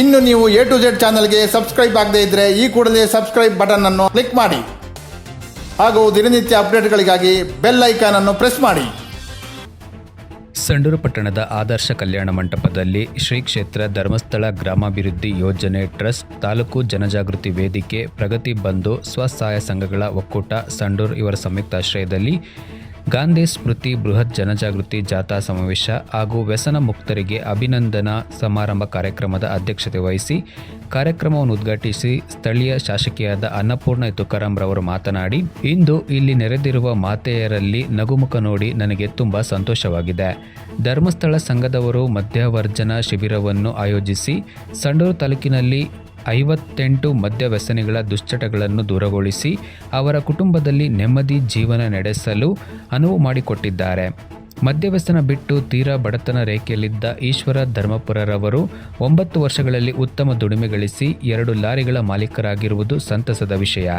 ಇನ್ನು ನೀವು A to Z ಚಾನಲ್ಗೆ ಸಬ್ಸ್ಕ್ರೈಬ್ ಆಗದೇ ಇದ್ದರೆ ಈ ಕೂಡಲೇ ಸಬ್ಸ್ಕ್ರೈಬ್ ಬಟನ್ ಅನ್ನು ಕ್ಲಿಕ್ ಮಾಡಿ. ಹಾಗೂ ದಿನನಿತ್ಯ ಅಪ್ಡೇಟ್ಗಳಿಗಾಗಿ ಬೆಲ್ ಐಕಾನ್ ಅನ್ನು ಪ್ರೆಸ್ ಮಾಡಿ. ಸಂಡೂರು ಪಟ್ಟಣದ ಆದರ್ಶ ಕಲ್ಯಾಣ ಮಂಟಪದಲ್ಲಿ ಶ್ರೀ ಕ್ಷೇತ್ರ ಧರ್ಮಸ್ಥಳ ಗ್ರಾಮಾಭಿವೃದ್ಧಿ ಯೋಜನೆ ಟ್ರಸ್ಟ್ ತಾಲೂಕು ಜನಜಾಗೃತಿ ವೇದಿಕೆ ಪ್ರಗತಿ ಬಂಧು ಸ್ವಸಹಾಯ ಸಂಘಗಳ ಒಕ್ಕೂಟ ಸಂಡೂರು ಇವರ ಸಂಯುಕ್ತಾಶ್ರಯದಲ್ಲಿ ಗಾಂಧಿ ಸ್ಮೃತಿ ಬೃಹತ್ ಜನಜಾಗೃತಿ ಜಾಥಾ ಸಮಾವೇಶ ಹಾಗೂ ವ್ಯಸನ ಮುಕ್ತರಿಗೆ ಅಭಿನಂದನಾ ಸಮಾರಂಭ ಕಾರ್ಯಕ್ರಮದ ಅಧ್ಯಕ್ಷತೆ ವಹಿಸಿ ಕಾರ್ಯಕ್ರಮವನ್ನು ಉದ್ಘಾಟಿಸಿ ಸ್ಥಳೀಯ ಶಾಸಕಿಯಾದ ಅನ್ನಪೂರ್ಣ ತುಕಾರಾಂ ರವರು ಮಾತನಾಡಿ, ಇಂದು ಇಲ್ಲಿ ನೆರೆದಿರುವ ಮಾತೆಯರಲ್ಲಿ ನಗುಮುಖ ನೋಡಿ ನನಗೆ ತುಂಬ ಸಂತೋಷವಾಗಿದೆ. ಧರ್ಮಸ್ಥಳ ಸಂಘದವರು ಮಧ್ಯವರ್ಜನ ಶಿಬಿರವನ್ನು ಆಯೋಜಿಸಿ, ಸಂಡೂರು ತಾಲೂಕಿನಲ್ಲಿ ಐವತ್ತೆಂಟು ಮದ್ಯವ್ಯಸನಿಗಳ ದುಶ್ಚಟಗಳನ್ನು ದೂರಗೊಳಿಸಿ ಅವರ ಕುಟುಂಬದಲ್ಲಿ ನೆಮ್ಮದಿ ಜೀವನ ನಡೆಸಲು ಅನುವು ಮಾಡಿಕೊಟ್ಟಿದ್ದಾರೆ. ಮದ್ಯವ್ಯಸನ ಬಿಟ್ಟು ತೀರಾ ಬಡತನ ರೇಖೆಯಲ್ಲಿದ್ದ ಈಶ್ವರ ಧರ್ಮಪುರರವರು ಒಂಬತ್ತು ವರ್ಷಗಳಲ್ಲಿ ಉತ್ತಮ ದುಡಿಮೆ ಗಳಿಸಿ ಎರಡು ಲಾರಿಗಳ ಮಾಲೀಕರಾಗಿರುವುದು ಸಂತಸದ ವಿಷಯ.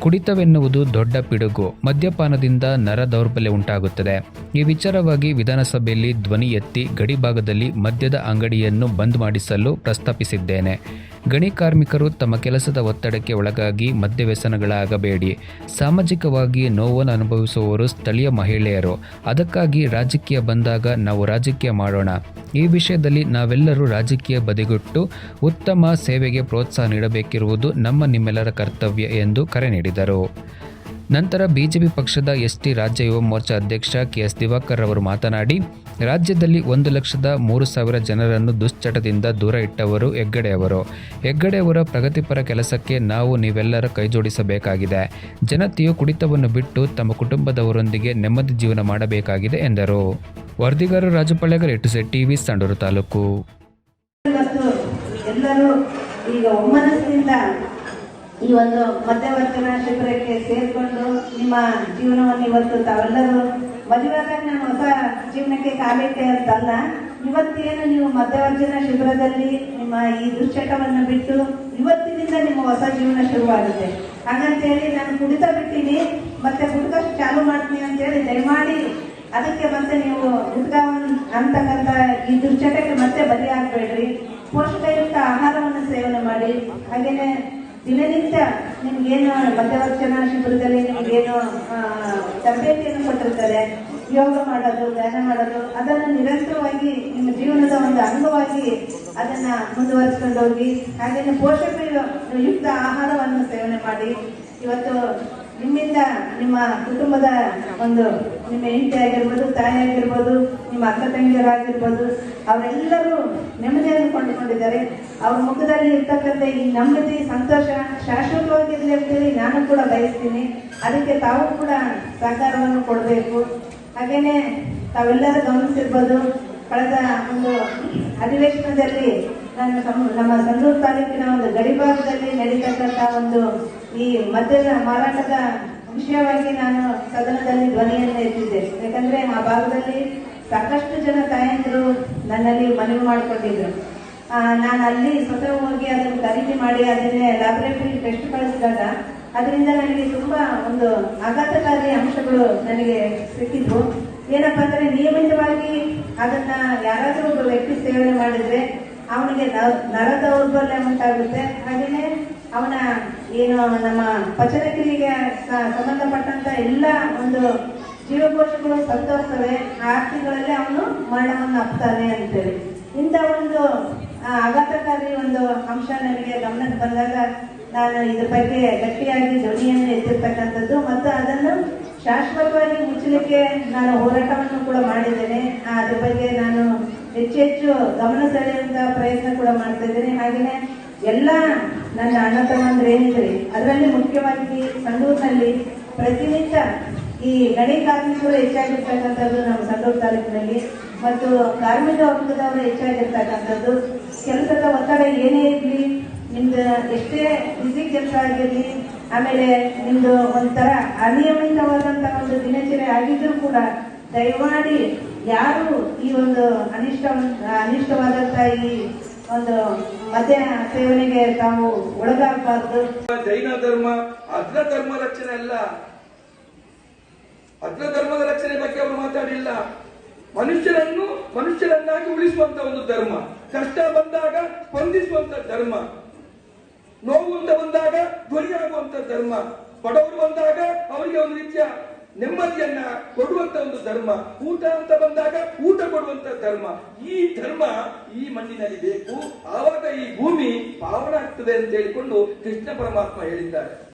ಕುಡಿತವೆನ್ನುವುದು ದೊಡ್ಡ ಪಿಡುಗು. ಮದ್ಯಪಾನದಿಂದ ನರ ದೌರ್ಬಲ್ಯ ಉಂಟಾಗುತ್ತದೆ. ಈ ವಿಚಾರವಾಗಿ ವಿಧಾನಸಭೆಯಲ್ಲಿ ಧ್ವನಿ ಎತ್ತಿ ಗಡಿಭಾಗದಲ್ಲಿ ಮದ್ಯದ ಅಂಗಡಿಯನ್ನು ಬಂದ್ ಮಾಡಿಸಲು ಪ್ರಸ್ತಾಪಿಸಿದ್ದೇನೆ. ಗಣಿ ಕಾರ್ಮಿಕರು ತಮ್ಮ ಕೆಲಸದ ಒತ್ತಡಕ್ಕೆ ಒಳಗಾಗಿ ಮದ್ಯವ್ಯಸನಗಳಾಗಬೇಡಿ. ಸಾಮಾಜಿಕವಾಗಿ ನೋವನ್ನು ಅನುಭವಿಸುವವರು ಸ್ಥಳೀಯ ಮಹಿಳೆಯರು. ಅದಕ್ಕಾಗಿ ರಾಜಕೀಯ ಬಂದಾಗ ನಾವು ರಾಜಕೀಯ ಮಾಡೋಣ. ಈ ವಿಷಯದಲ್ಲಿ ನಾವೆಲ್ಲರೂ ರಾಜಕೀಯ ಬದಿಗೊಟ್ಟು ಉತ್ತಮ ಸೇವೆಗೆ ಪ್ರೋತ್ಸಾಹ ನೀಡಬೇಕಿರುವುದು ನಮ್ಮ ನಿಮ್ಮೆಲ್ಲರ ಕರ್ತವ್ಯ ಎಂದು ಕರೆ ನೀಡಿದರು. ನಂತರ ಬಿಜೆಪಿ ಪಕ್ಷದ ಎಸ್ಟಿ ರಾಜ್ಯ ಯುವ ಮೋರ್ಚಾ ಅಧ್ಯಕ್ಷ ಕೆಎಸ್ ದಿವಾಕರ್ ಅವರು ಮಾತನಾಡಿ, ರಾಜ್ಯದಲ್ಲಿ ಒಂದು ಲಕ್ಷದ ಮೂರು ಸಾವಿರ ಜನರನ್ನು ದುಶ್ಚಟದಿಂದ ದೂರ ಇಟ್ಟವರು ಹೆಗ್ಗಡೆಯವರು ಹೆಗ್ಗಡೆಯವರ ಪ್ರಗತಿಪರ ಕೆಲಸಕ್ಕೆ ನಾವು ನೀವೆಲ್ಲರ ಕೈಜೋಡಿಸಬೇಕಾಗಿದೆ ಜನತೆಯು ಕುಡಿತವನ್ನು ಬಿಟ್ಟು ತಮ್ಮ ಕುಟುಂಬದವರೊಂದಿಗೆ ನೆಮ್ಮದಿ ಜೀವನ ಮಾಡಬೇಕಾಗಿದೆ ಎಂದರು. ವರದಿಗಾರರು ರಾಜಪಾಳ್ಯಗರ್ ಎಟು ಸೆ ಟಿವಿ ಸಂಡೂರು ತಾಲೂಕು. ಈ ಒಂದು ಮಧ್ಯವರ್ಜನ ಶಿಬಿರಕ್ಕೆ ಸೇರಿಕೊಂಡು ನಿಮ್ಮ ಜೀವನವನ್ನು ಇವತ್ತು ತಾವೆಲ್ಲರೂ ಮದುವೆಯಾಗ ನಾನು ಹೊಸ ಜೀವನಕ್ಕೆ ಕಾಲಿಟ್ಟೆ ಅಂತಲ್ಲ, ಇವತ್ತೇನು ನೀವು ಮಧ್ಯವರ್ಜನ ಶಿಬಿರದಲ್ಲಿ ನಿಮ್ಮ ಈ ದುಶ್ಚಟವನ್ನು ಬಿಟ್ಟು ಇವತ್ತಿನಿಂದ ನಿಮ್ಮ ಹೊಸ ಜೀವನ ಶುರುವಾಗುತ್ತೆ ಹಾಗಂತೇಳಿ ನಾನು ಕುಡಿತ ಬಿಟ್ಟಿನಿ, ಮತ್ತೆ ಗುಡ್ಕ ಚಾಲು ಮಾಡ್ತೀನಿ ಅಂತೇಳಿ ದಯಮಾಡಿ ಅದಕ್ಕೆ ಮತ್ತೆ ನೀವು ಗುಡ್ಕ ಅಂತಕ್ಕಂಥ ಈ ದುಶ್ಚಟಕ್ಕೆ ಮತ್ತೆ ಬಲಿಯಾಗಬೇಡ್ರಿ. ಪೋಷಕಯುಕ್ತ ಆಹಾರವನ್ನು ಸೇವನೆ ಮಾಡಿ. ಹಾಗೇನೆ ದಿನನಿತ್ಯ ನಿಮ್ಗೇನು ಮಧ್ಯವರ್ಚನ ಶಿಬಿರದಲ್ಲಿ ನಿಮ್ಗೇನು ತರಬೇತಿಯನ್ನು ಕೊಟ್ಟಿರ್ತಾರೆ, ಯೋಗ ಮಾಡೋದು, ಧ್ಯಾನ ಮಾಡೋದು, ಅದನ್ನು ನಿರಂತರವಾಗಿ ನಿಮ್ಮ ಜೀವನದ ಒಂದು ಅಂಗವಾಗಿ ಅದನ್ನ ಮುಂದುವರಿಸ್ಕೊಂಡು ಹೋಗಿ ಹಾಗೇನೆ ಪೋಷಕ ಯುಕ್ತ ಆಹಾರವನ್ನು ಸೇವನೆ ಮಾಡಿ. ಇವತ್ತು ನಿಮ್ಮಿಂದ ನಿಮ್ಮ ಕುಟುಂಬದ ಒಂದು ನಿಮ್ಮ ಹೆಂಡತಿ ಆಗಿರ್ಬೋದು, ತಾಯಿ ಆಗಿರ್ಬೋದು ನಿಮ್ಮ ಅಕ್ಕ ತಂಗಿಯರಾಗಿರ್ಬೋದು, ಅವರೆಲ್ಲರೂ ನೆಮ್ಮದಿಯನ್ನು ಕೊಂಡುಕೊಂಡಿದ್ದಾರೆ ಅವ್ರ ಮುಖದಲ್ಲಿ ಇರ್ತಕ್ಕಂಥ ಈ ನೆಮ್ಮದಿ ಸಂತೋಷ ಶಾಶ್ವತವಾಗಿರಲಿ ಅಂತೇಳಿ ನಾನು ಕೂಡ ಬಯಸ್ತೀನಿ. ಅದಕ್ಕೆ ತಾವು ಕೂಡ ಸಹಕಾರವನ್ನು ಕೊಡಬೇಕು. ಹಾಗೇನೆ ತಾವೆಲ್ಲರೂ ಗಮನಿಸಿರ್ಬೋದು, ಕಳೆದ ಒಂದು ಅಧಿವೇಶನದಲ್ಲಿ ನಾನು ನಮ್ಮ ಸಂದೂರು ತಾಲೂಕಿನ ಒಂದು ಗಡಿಭಾಗದಲ್ಲಿ ನಡೀತಕ್ಕಂಥ ಒಂದು ಈ ಮದ್ಯದ ಮಾರಾಟದ ವಿಷಯವಾಗಿ ನಾನು ಸದನದಲ್ಲಿ ಧ್ವನಿಯನ್ನು ಎತ್ತಿದ್ದೆ. ಯಾಕಂದ್ರೆ ಆ ಭಾಗದಲ್ಲಿ ಸಾಕಷ್ಟು ಜನ ತಾಯಂದಿರು ನನ್ನಲ್ಲಿ ಮನವಿ ಮಾಡಿಕೊಂಡಿದ್ರು ನಾನು ಅಲ್ಲಿ ಸ್ವತಃ ಹೋಗಿ ಅದನ್ನು ಖರೀದಿ ಮಾಡಿ ಅದನ್ನೇ ಲ್ಯಾಬೊರೇಟರಿ ಟೆಸ್ಟ್ ಕಳಿಸಿದಾಗ ಅದರಿಂದ ನನಗೆ ತುಂಬ ಒಂದು ಆಘಾತಕಾರಿ ಅಂಶಗಳು ನನಗೆ ಸಿಕ್ಕಿದ್ವು. ಏನಪ್ಪ ಅಂದರೆ ನಿಯಮಿತವಾಗಿ ಅದನ್ನ ಯಾರಾದರೂ ಒಬ್ಬ ವ್ಯಕ್ತಿ ಸೇವನೆ ಮಾಡಿದ್ರೆ ಅವನಿಗೆ ನರ ದೌರ್ಬಲ್ಯ ಉಂಟಾಗುತ್ತೆ. ಹಾಗೇನೆ ಅವನ ಏನು ನಮ್ಮ ಪಚನಕ್ರಿಯೆಗೆ ಸಂಬಂಧಪಟ್ಟಂತ ಎಲ್ಲ ಒಂದು ಜೀವಕೋಶಗಳು ಸತ್ತೋಗ್ತವೆ ಆ ಅರ್ಥಗಳಲ್ಲಿ ಅವನು ಮರಣವನ್ನು ಅಪ್ತಾನೆ ಅಂತೇಳಿ ಇಂಥ ಒಂದು ಆಘಾತಕಾರಿ ಒಂದು ಅಂಶ ನನಗೆ ಗಮನಕ್ಕೆ ಬಂದಾಗ ನಾನು ಇದ್ರ ಬಗ್ಗೆ ಗಟ್ಟಿಯಾಗಿ ಧ್ವನಿಯನ್ನು ಎತ್ತಿರ್ತಕ್ಕಂಥದ್ದು ಮತ್ತು ಅದನ್ನು ಶಾಶ್ವತವಾಗಿ ಮುಚ್ಚಲಿಕ್ಕೆ ನಾನು ಹೋರಾಟವನ್ನು ಕೂಡ ಮಾಡಿದ್ದೇನೆ. ಅದ್ರ ಬಗ್ಗೆ ನಾನು ಹೆಚ್ಚು ಹೆಚ್ಚು ಗಮನ ಸೆಳೆಯುವಂಥ ಪ್ರಯತ್ನ ಕೂಡ ಮಾಡ್ತಾ ಇದ್ದೇನೆ. ಹಾಗೆಯೇ ಎಲ್ಲ ನನ್ನ ಅಣ್ಣ ತಮ್ಮಂದ್ರೆ ಏನಿದ್ರಿ ಅದರಲ್ಲಿ ಮುಖ್ಯವಾಗಿ ಸಂಡೂರಿನಲ್ಲಿ ಪ್ರತಿನಿತ್ಯ ಈ ಗಣಿ ಕಾರ್ಮಿಕರು ಹೆಚ್ಚಾಗಿರ್ತಕ್ಕಂಥದ್ದು ನಮ್ಮ ಸಂಡೂರು ತಾಲೂಕಿನಲ್ಲಿ ಮತ್ತು ಕಾರ್ಮಿಕ ವರ್ಗದವರು ಹೆಚ್ಚಾಗಿರ್ತಕ್ಕಂಥದ್ದು. ಕೆಲಸದ ಒತ್ತಡ ಏನೇ ಇರಲಿ, ನಿಮ್ದು ಎಷ್ಟೇ ಬಿಸಿ ಕೆಲಸ ಆಗಿರಲಿ, ಆಮೇಲೆ ನಿಮ್ದು ಒಂಥರ ಅನಿಯಮಿತವಾದಂತ ಒಂದು ದಿನಚರಿ ಆಗಿದ್ರೂ ಕೂಡ ದಯಮಾಡಿ ಯಾರು ಈ ಒಂದು ಅನಿಷ್ಟ ಅನಿಷ್ಟವಾದಂತ ಈ ಒಂದು ಮದ್ಯ ಸೇವನೆಗೆ ತಾವು ಒಳಗಾಗಬಾರ್ದು. ಜೈನ ಧರ್ಮ ಅಗ್ರ ಧರ್ಮ ರಕ್ಷಣೆ ಅಲ್ಲ. ಅಗ್ರ ಧರ್ಮದ ರಕ್ಷಣೆ ಬಗ್ಗೆ ಅವರು ಮಾತಾಡಿಲ್ಲ. ಮನುಷ್ಯರನ್ನು, ಮನುಷ್ಯರನ್ನಾಗಿ ಉಳಿಸುವಂತ ಒಂದು ಧರ್ಮ. ಕಷ್ಟ ಬಂದಾಗ ಸ್ಪಂದಿಸುವಂತ ಧರ್ಮ. ನೋವು ಅಂತ ಬಂದಾಗ ಧ್ವನಿಯಾಗುವಂತ ಧರ್ಮ. ಬಡವರು ಬಂದಾಗ ಅವರಿಗೆ ಒಂದು ರೀತಿಯ ನೆಮ್ಮದಿಯನ್ನ ಕೊಡುವಂತ ಒಂದು ಧರ್ಮ. ಊಟ ಅಂತ ಬಂದಾಗ ಊಟ ಕೊಡುವಂತ ಧರ್ಮ. ಈ ಧರ್ಮ ಈ ಮಣ್ಣಿನಲ್ಲಿ ಬೇಕು. ಆವಾಗ ಈ ಭೂಮಿ ಪಾವನ ಆಗ್ತದೆ ಅಂತ ಹೇಳಿಕೊಂಡು ಕೃಷ್ಣ ಪರಮಾತ್ಮ ಹೇಳಿದ್ದಾರೆ.